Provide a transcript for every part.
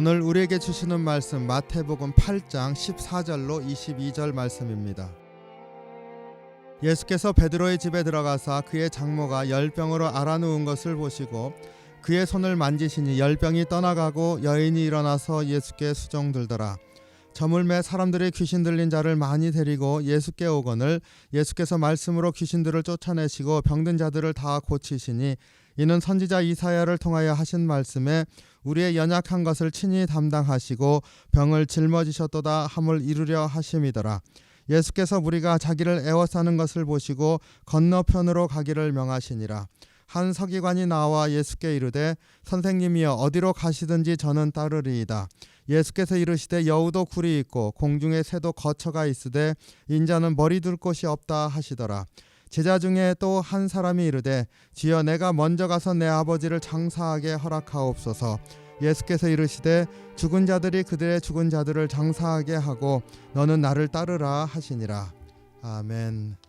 오늘 우리에게 주시는 말씀 마태복음 8장 14절로 22절 말씀입니다. 예수께서 베드로의 집에 들어가사 그의 장모가 열병으로 앓아누운 것을 보시고 그의 손을 만지시니 열병이 떠나가고 여인이 일어나서 예수께 수종 들더라. 저물매 사람들이 귀신 들린 자를 많이 데리고 예수께 오거늘 예수께서 말씀으로 귀신들을 쫓아내시고 병든 자들을 다 고치시니 이는 선지자 이사야를 통하여 하신 말씀에 우리의 연약한 것을 친히 담당하시고 병을 짊어지셨도다 함을 이루려 하심이더라. 예수께서 우리가 자기를 애워싸는 것을 보시고 건너편으로 가기를 명하시니라. 한 서기관이 나와 예수께 이르되 선생님이여 어디로 가시든지 저는 따르리이다. 예수께서 이르시되 여우도 굴이 있고 공중에 새도 거처가 있으되 인자는 머리 둘 곳이 없다 하시더라. 제자 중에 또 한 사람이 이르되 주여 내가 먼저 가서 내 아버지를 장사하게 허락하옵소서. 예수께서 이르시되 죽은 자들이 그들의 죽은 자들을 장사하게 하고 너는 나를 따르라 하시니라. 아멘.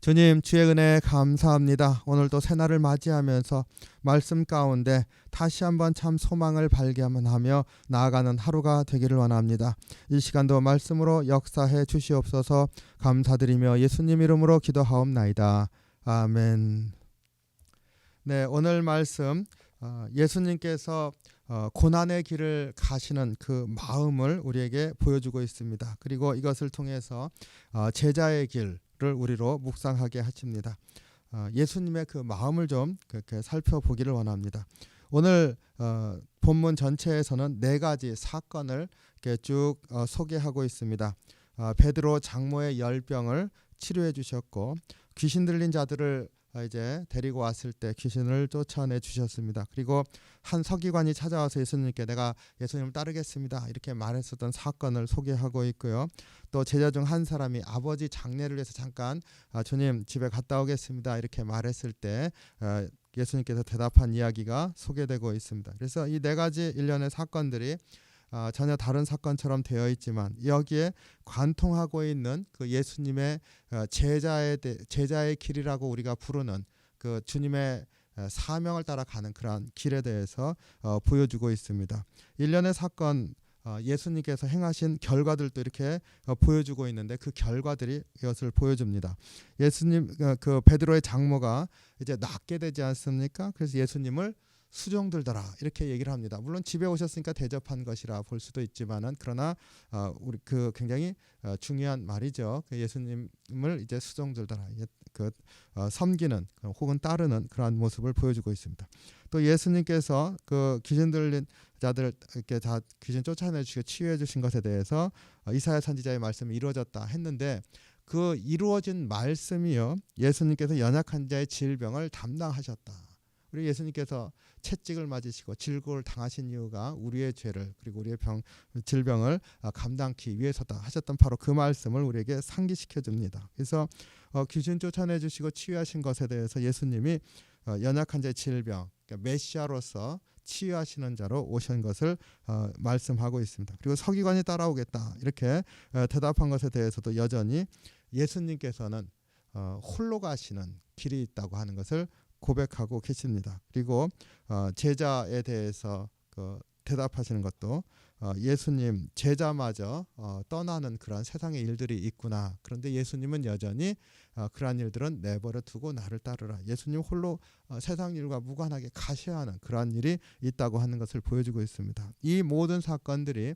주님 주의 은혜 감사합니다. 오늘도 새날을 맞이하면서 말씀 가운데 다시 한번 참 소망을 발견하며 나아가는 하루가 되기를 원합니다. 이 시간도 말씀으로 역사해 주시옵소서 감사드리며 예수님 이름으로 기도하옵나이다. 아멘. 네, 오늘 말씀 어, 예수님께서 어, 고난의 길을 가시는 그 마음을 우리에게 보여주고 있습니다. 그리고 이것을 통해서 어, 제자의 길을 우리로 묵상하게 하십니다. 어, 예수님의 그 마음을 좀 그렇게 살펴보기를 원합니다. 오늘 어, 본문 전체에서는 네 가지 사건을 이렇게 쭉 어, 소개하고 있습니다. 어, 베드로 장모의 열병을 치료해 주셨고 귀신 들린 자들을 어, 이제 데리고 왔을 때 귀신을 쫓아내 주셨습니다. 그리고 한 서기관이 찾아와서 예수님께 내가 예수님을 따르겠습니다. 이렇게 말했었던 사건을 소개하고 있고요. 또 제자 중 한 사람이 아버지 장례를 위해서 잠깐 아, 주님 집에 갔다 오겠습니다. 이렇게 말했을 때 어, 예수님께서 대답한 이야기가 소개되고 있습니다. 그래서 이 네 가지 일련의 사건들이 아, 전혀 다른 사건처럼 되어 있지만 여기에 관통하고 있는 그 예수님의 어, 제자의 대- 제자의 길이라고 우리가 부르는 그 주님의 어, 사명을 따라가는 그러한 길에 대해서 어, 보여주고 있습니다. 일련의 사건 어, 예수님께서 행하신 결과들도 이렇게 어, 보여주고 있는데 그 결과들이 이것을 보여줍니다. 예수님 어, 그 베드로의 장모가 이제 낫게 되지 않습니까? 그래서 예수님을 수종들더라 이렇게 얘기를 합니다. 물론 집에 오셨으니까 대접한 것이라 볼 수도 있지만은 그러나 어, 우리 그 굉장히 어, 중요한 말이죠. 그 예수님을 이제 수종들더라 예, 그 어, 섬기는 어, 혹은 따르는 그러한 모습을 보여주고 있습니다. 또 예수님께서 그 귀신 들린 자들 이렇게 다 귀신 쫓아내 주시고 치유해 주신 것에 대해서 어, 이사야 선지자의 말씀이 이루어졌다 했는데 그 이루어진 말씀이요 예수님께서 연약한 자의 질병을 담당하셨다. 우리 예수님께서 채찍을 맞으시고 질고를 당하신 이유가 우리의 죄를 그리고 우리의 병 질병을 아, 감당기 위해서다 하셨던 바로 그 말씀을 우리에게 상기시켜 줍니다. 그래서 어, 귀신 쫓아내 주시고 치유하신 것에 대해서 예수님이 어, 연약한 자의 질병 그러니까 메시아로서 치유하시는 자로 오신 것을 어, 말씀하고 있습니다. 그리고 서기관이 따라오겠다 이렇게 어, 대답한 것에 대해서도 여전히 예수님께서는 어, 홀로 가시는 길이 있다고 하는 것을 고백하고 계십니다. 그리고 어, 제자에 대해서 그 대답하시는 것도 어, 예수님 제자마저 어, 떠나는 그런 세상의 일들이 있구나. 그런데 예수님은 여전히 어, 그러한 일들은 내버려 두고 나를 따르라. 예수님 홀로 어, 세상 일과 무관하게 가셔야 하는 그러한 일이 있다고 하는 것을 보여주고 있습니다. 이 모든 사건들이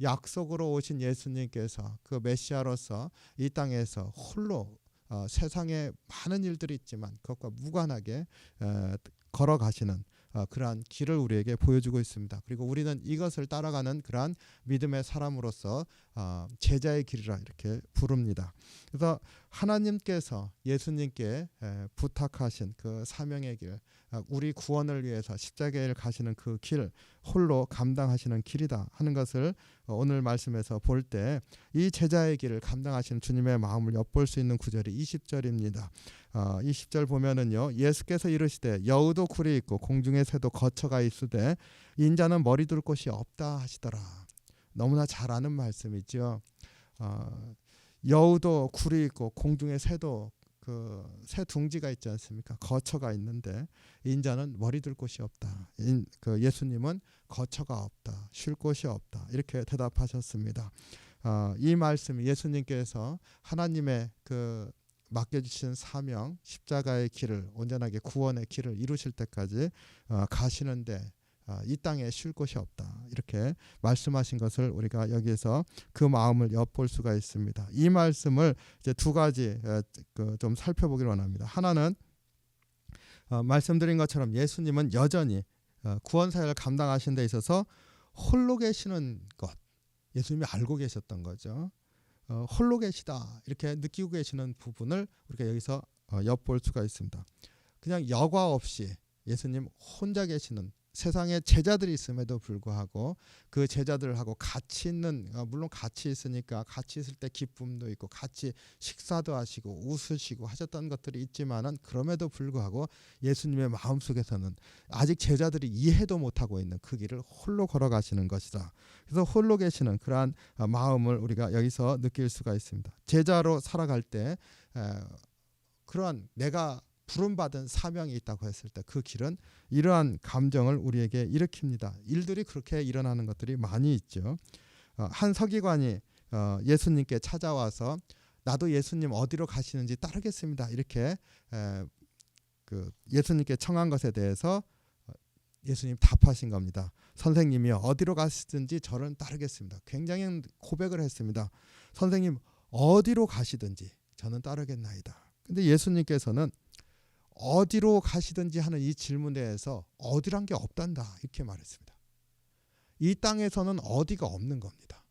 약속으로 오신 예수님께서 그 메시아로서 이 땅에서 홀로 어, 세상에 많은 일들이 있지만 그것과 무관하게 에, 걸어가시는 어, 그러한 길을 우리에게 보여주고 있습니다. 그리고 우리는 이것을 따라가는 그러한 믿음의 사람으로서 어, 제자의 길이라 이렇게 부릅니다. 그래서 하나님께서 예수님께 에, 부탁하신 그 사명의 길, 어, 우리 구원을 위해서 십자가에 가시는 그 길 홀로 감당하시는 길이다 하는 것을 어, 오늘 말씀에서 볼 때 이 제자의 길을 감당하시는 주님의 마음을 엿볼 수 있는 구절이 20절입니다. 어, 20절 보면은요 예수께서 이르시되 여우도 굴이 있고 공중에 새도 거처가 있으되 인자는 머리 둘 곳이 없다 하시더라. 너무나 잘 아는 말씀이죠. 어, 여우도 굴이 있고 공중에 새도 그 새 둥지가 있지 않습니까? 거처가 있는데 인자는 머리 둘 곳이 없다. 인, 그 예수님은 거처가 없다. 쉴 곳이 없다. 이렇게 대답하셨습니다. 어, 이 말씀이 예수님께서 하나님의 그 맡겨주신 사명 십자가의 길을 온전하게 구원의 길을 이루실 때까지 어, 가시는데 어, 이 땅에 쉴 곳이 없다 이렇게 말씀하신 것을 우리가 여기에서 그 마음을 엿볼 수가 있습니다. 이 말씀을 이제 두 가지 어, 그좀 살펴보기를 원합니다. 하나는 어, 말씀드린 것처럼 예수님은 여전히 어, 구원 사역을 감당하신 데 있어서 홀로 계시는 것 예수님이 알고 계셨던 거죠. 어, 홀로 계시다 이렇게 느끼고 계시는 부분을 우리가 여기서 어, 엿볼 수가 있습니다. 그냥 여과 없이 예수님 혼자 계시는 세상에 제자들이 있음에도 불구하고 그 제자들하고 같이 있는 어, 물론 같이 있으니까 같이 있을 때 기쁨도 있고 같이 식사도 하시고 웃으시고 하셨던 것들이 있지만은 그럼에도 불구하고 예수님의 마음 속에서는 아직 제자들이 이해도 못하고 있는 그 길을 홀로 걸어가시는 것이다. 그래서 홀로 계시는 그러한 어, 마음을 우리가 여기서 느낄 수가 있습니다. 제자로 살아갈 때 에, 그러한 내가 부름받은 사명이 있다고 했을 때 그 길은 이러한 감정을 우리에게 일으킵니다. 일들이 그렇게 일어나는 것들이 많이 있죠. 어, 한 서기관이 어, 예수님께 찾아와서 나도 예수님 어디로 가시는지 따르겠습니다. 이렇게 에, 그 예수님께 청한 것에 대해서 어, 예수님 답하신 겁니다. 선생님이 어디로 가시든지 저를 따르겠습니다. 굉장히 고백을 했습니다. 선생님 어디로 가시든지 저는 따르겠나이다. 근데 예수님께서는 어디로 가시든지 하는 이 질문에 대해서 어디란 게 없단다 이렇게 말했습니다. 이 땅에서는 어디가 없는 겁니다.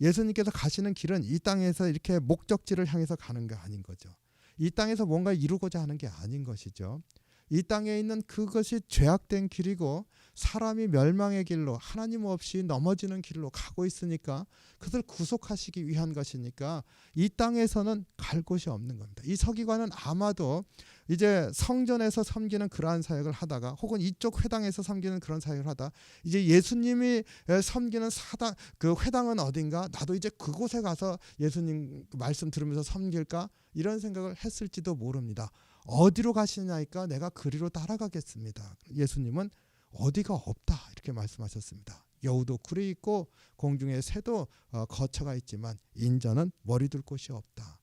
예수님께서 가시는 길은 이 땅에서 이렇게 목적지를 향해서 가는 게 아닌 거죠. 이 땅에서 뭔가 이루고자 하는 게 아닌 것이죠. 이 땅에 있는 그것이 죄악된 길이고 사람이 멸망의 길로 하나님 없이 넘어지는 길로 가고 있으니까 그것을 구속하시기 위한 것이니까 이 땅에서는 갈 곳이 없는 겁니다. 이 서기관은 아마도 이제 성전에서 섬기는 그러한 사역을 하다가 혹은 이쪽 회당에서 섬기는 그런 사역을 하다 이제 예수님이 섬기는 사당 그 회당은 어딘가 나도 이제 그곳에 가서 예수님 말씀 들으면서 섬길까 이런 생각을 했을지도 모릅니다. 어디로 가시냐니까 내가 그리로 따라가겠습니다. 예수님은 어디가 없다 이렇게 말씀하셨습니다. 여우도 굴이 있고 공중에 새도 어, 거처가 있지만 인자는 머리 둘 곳이 없다.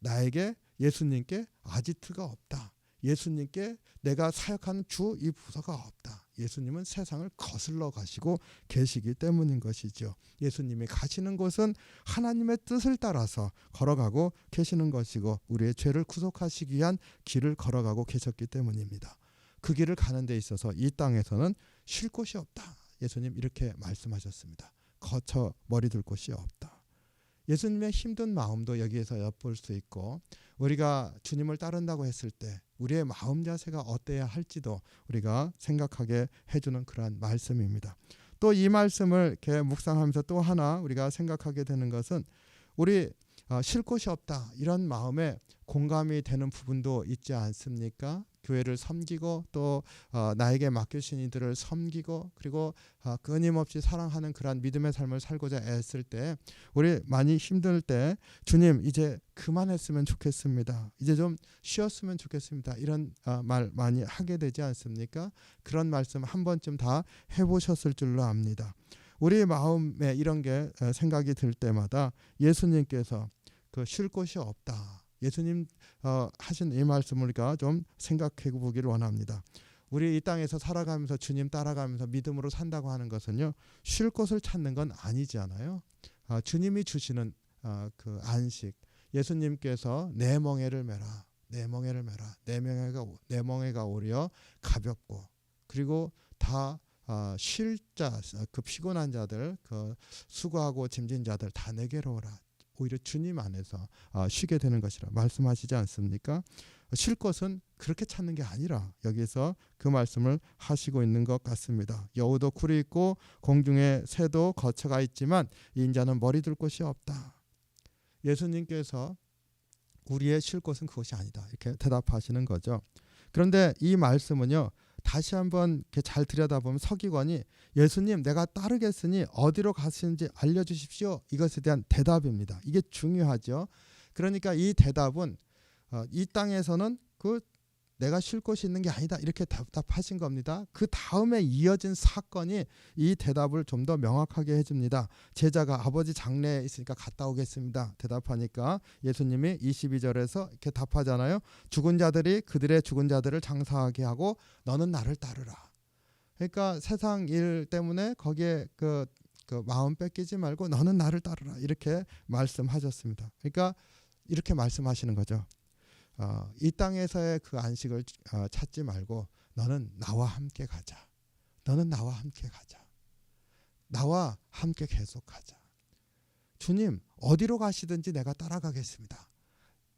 나에게 예수님께 아지트가 없다. 예수님께 내가 사역하는 주 이 부서가 없다. 예수님은 세상을 거슬러 가시고 계시기 때문인 것이죠. 예수님이 가시는 곳은 하나님의 뜻을 따라서 걸어가고 계시는 것이고 우리의 죄를 구속하시기 위한 길을 걸어가고 계셨기 때문입니다. 그 길을 가는 데 있어서 이 땅에서는 쉴 곳이 없다. 예수님 이렇게 말씀하셨습니다. 거쳐 머리 둘 곳이 없다. 예수님의 힘든 마음도 여기에서 엿볼 수 있고 우리가 주님을 따른다고 했을 때 우리의 마음 자세가 어때야 할지도 우리가 생각하게 해주는 그러한 말씀입니다. 또 이 말씀을 이렇게 묵상하면서 또 하나 우리가 생각하게 되는 것은 우리 어, 쉴 곳이 없다 이런 마음에 공감이 되는 부분도 있지 않습니까? 교회를 섬기고 또 어, 나에게 맡겨신 이들을 섬기고 그리고 어, 끊임없이 사랑하는 그러한 믿음의 삶을 살고자 애쓸 때 우리 많이 힘들 때 주님 이제 그만했으면 좋겠습니다. 이제 좀 쉬었으면 좋겠습니다. 이런 어, 말 많이 하게 되지 않습니까? 그런 말씀 한 번쯤 다 해보셨을 줄로 압니다. 우리 마음에 이런 게 어, 생각이 들 때마다 예수님께서 그 쉴 곳이 없다. 예수님 어, 하신 이 말씀을 우리가 좀 생각해 보기를 원합니다. 우리 이 땅에서 살아가면서 주님 따라가면서 믿음으로 산다고 하는 것은요 쉴 곳을 찾는 건 아니잖아요. 어, 주님이 주시는 어, 그 안식 예수님께서 내 멍에를 메라 내 멍에를 메라 내 멍에가 내 멍에가 오려 가볍고 그리고 다 어, 쉴자 그 피곤한 자들 그 수고하고 짐진 자들 다 내게로 오라 오히려 주님 안에서 어, 쉬게 되는 것이라 말씀하시지 않습니까? 쉴 것은 그렇게 찾는 게 아니라 여기서 그 말씀을 하시고 있는 것 같습니다. 여우도 굴이 있고 공중에 새도 거처가 있지만 인자는 머리 둘 곳이 없다. 예수님께서 우리의 쉴 곳은 그것이 아니다. 이렇게 대답하시는 거죠. 그런데 이 말씀은요. 다시 한번 잘 들여다보면 서기관이 예수님 내가 따르겠으니 어디로 가시는지 알려주십시오. 이것에 대한 대답입니다. 이게 중요하죠. 그러니까 이 대답은 어, 이 땅에서는 그 내가 쉴 곳이 있는 게 아니다 이렇게 답답하신 겁니다. 그 다음에 이어진 사건이 이 대답을 좀 더 명확하게 해줍니다. 제자가 아버지 장례에 있으니까 갔다 오겠습니다. 대답하니까 예수님이 22절에서 이렇게 답하잖아요. 죽은 자들이 그들의 죽은 자들을 장사하게 하고 너는 나를 따르라. 그러니까 세상 일 때문에 거기에 그, 그 마음 뺏기지 말고 너는 나를 따르라 이렇게 말씀하셨습니다. 그러니까 이렇게 말씀하시는 거죠. 어, 이 땅에서의 그 안식을 어, 찾지 말고 너는 나와 함께 가자. 너는 나와 함께 가자. 나와 함께 계속하자. 주님 어디로 가시든지 내가 따라가겠습니다.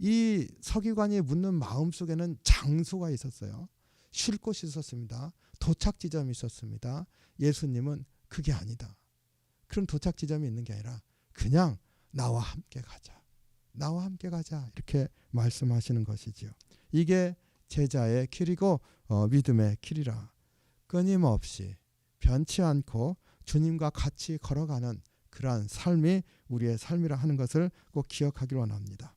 이 서기관이 묻는 마음 속에는 장소가 있었어요. 쉴 곳이 있었습니다. 도착 지점이 있었습니다. 예수님은 그게 아니다. 그런 도착 지점이 있는 게 아니라 그냥 나와 함께 가자. 나와 함께 가자. 이렇게 말씀하시는 것이지요. 이게 제자의 길이고 어, 믿음의 길이라. 끊임없이 변치 않고 주님과 같이 걸어가는 그러한 삶이 우리의 삶이라 하는 것을 꼭 기억하기를 원합니다.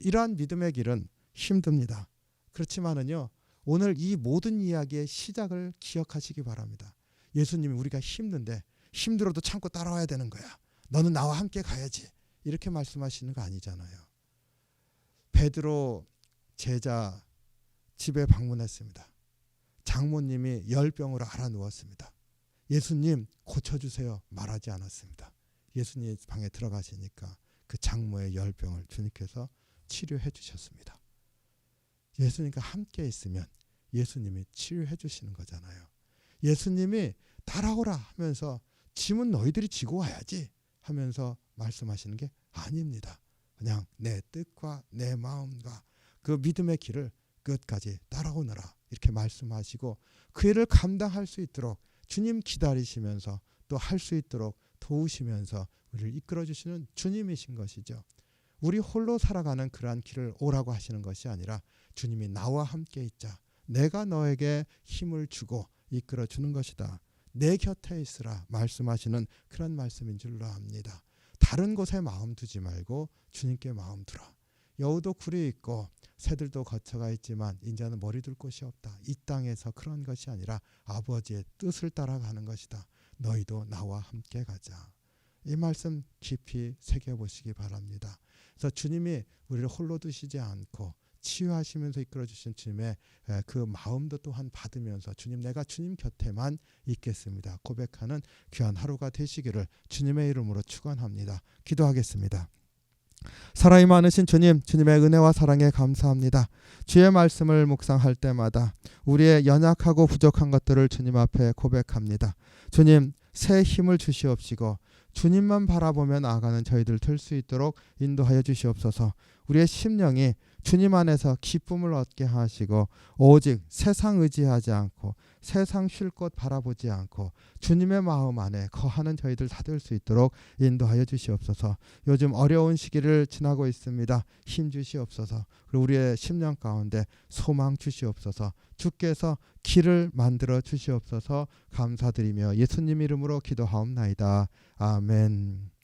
이러한 믿음의 길은 힘듭니다. 그렇지만은요. 오늘 이 모든 이야기의 시작을 기억하시기 바랍니다. 예수님이 우리가 힘든데 힘들어도 참고 따라와야 되는 거야. 너는 나와 함께 가야지. 이렇게 말씀하시는 거 아니잖아요. 베드로 제자 집에 방문했습니다. 장모님이 열병으로 알아 누웠습니다. 예수님 고쳐주세요 말하지 않았습니다. 예수님 방에 들어가시니까 그 장모의 열병을 주님께서 치료해 주셨습니다. 예수님과 함께 있으면 예수님이 치료해 주시는 거잖아요. 예수님이 따라오라 하면서 짐은 너희들이 지고 와야지 하면서 말씀하시는 게 아닙니다. 그냥 내 뜻과 내 마음과 그 믿음의 길을 끝까지 따라오너라 이렇게 말씀하시고 그 일을 감당할 수 있도록 주님 기다리시면서 또 할 수 있도록 도우시면서 우리를 이끌어 주시는 주님이신 것이죠. 우리 홀로 살아가는 그러한 길을 오라고 하시는 것이 아니라 주님이 나와 함께 있자. 내가 너에게 힘을 주고 이끌어 주는 것이다. 내 곁에 있으라 말씀하시는 그런 말씀인 줄로 압니다. 다른 곳에 마음 두지 말고 주님께 마음 두라. 여우도 굴이 있고 새들도 거처가 있지만 인자는 머리 둘 곳이 없다. 이 땅에서 그런 것이 아니라 아버지의 뜻을 따라가는 것이다. 너희도 나와 함께 가자. 이 말씀 깊이 새겨 보시기 바랍니다. 그래서 주님이 우리를 홀로 두시지 않고 치유하시면서 이끌어 주신 주님의 그 마음도 또한 받으면서 주님 내가 주님 곁에만 있겠습니다. 고백하는 귀한 하루가 되시기를 주님의 이름으로 축원합니다. 기도하겠습니다. 사랑이 많으신 주님, 주님의 은혜와 사랑에 감사합니다. 주의 말씀을 묵상할 때마다 우리의 연약하고 부족한 것들을 주님 앞에 고백합니다. 주님, 새 힘을 주시옵시고 주님만 바라보며 나아가는 저희들 될수 있도록 인도하여 주시옵소서. 우리의 심령이 주님 안에서 기쁨을 얻게 하시고 오직 세상 의지하지 않고 세상 쉴 곳 바라보지 않고 주님의 마음 안에 거하는 저희들 다 될 수 있도록 인도하여 주시옵소서. 요즘 어려운 시기를 지나고 있습니다. 힘 주시옵소서. 그리고 우리의 심령 가운데 소망 주시옵소서. 주께서 길을 만들어 주시옵소서. 감사드리며 예수님 이름으로 기도하옵나이다. 아멘.